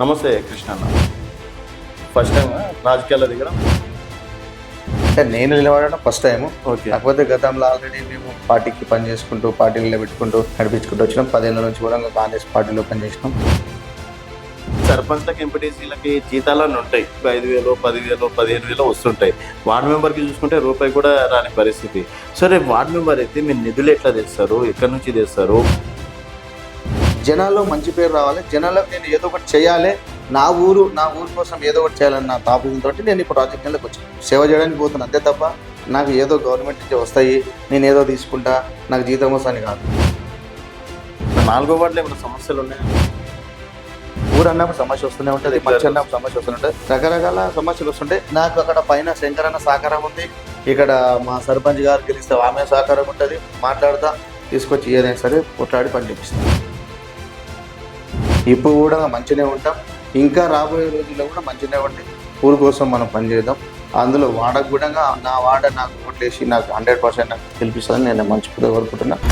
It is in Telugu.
నమస్తే కృష్ణ ఫస్ట్ టైం రాజకీయాల్లో దిగడం? అంటే నేను నిలబడడం ఫస్ట్ టైం ఓకే కాకపోతే గతంలో ఆల్రెడీ మేము పార్టీకి పని చేసుకుంటూ పార్టీలో పెట్టుకుంటూ నడిపించుకుంటూ వచ్చినాం. పదేళ్ళ నుంచి కూడా కాంగ్రెస్ పార్టీలో పనిచేసినాం. సర్పంచ్లకి ఎంపీటీసీలకి జీతాలన్నీ ఉంటాయి. ఐదు వేలు పదివేలు పదిహేను వేలు వస్తుంటాయి. వార్డు మెంబర్కి చూసుకుంటే రూపాయి కూడా రాని పరిస్థితి. సరే వార్డు మెంబర్ అయితే మీరు నిధులు ఎట్లా తెస్తారు? ఎక్కడి నుంచి తెస్తారు? జనాల్లో మంచి పేరు రావాలి. జనాలకు నేను ఏదో ఒకటి చేయాలి. నా ఊరు నా ఊరు కోసం ఏదో ఒకటి చేయాలని నా తాపత్రయంతో నేను ఇప్పుడు రాజకీయాలకు వచ్చాను. సేవ చేయడానికి పోతున్నాను అంతే తప్ప నాకు ఏదో గవర్నమెంట్ నుంచి వస్తాయి. నేను ఏదో తీసుకుంటా. నాకు జీతం వస్తాను కాదు. నాలుగో వార్డులో ఏమైనా సమస్యలు ఉన్నాయా? ఊరు అన్నప్పుడు సమస్య వస్తూనే ఉంటుంది. మంచి అన్నప్పుడు సమస్య వస్తూనే ఉంటుంది. రకరకాల సమస్యలు వస్తుంటాయి నాకు అక్కడ పైన శంకరన్న సహకారం ఉంది. ఇక్కడ మా సర్పంచ్ గారు గెలిస్తే ఆమె సహకారం ఉంటుంది. మాట్లాడతా తీసుకొచ్చి ఏదైనా సరే కొట్లాడి పని చేపిస్తాం. ఇప్పుడు కూడా మంచిగానే ఉంటాం. ఇంకా రాబోయే రోజుల్లో కూడా మంచిగానే ఉంటాయి. ఊరు కోసం మనం పనిచేద్దాం అందులో వాడకు కూడా నా వాడ నాకు ఓట్లేసి నాకు హండ్రెడ్ పర్సెంట్ నాకు గెలిపిస్తుందని నేను మంచి కోరుకుంటున్నాను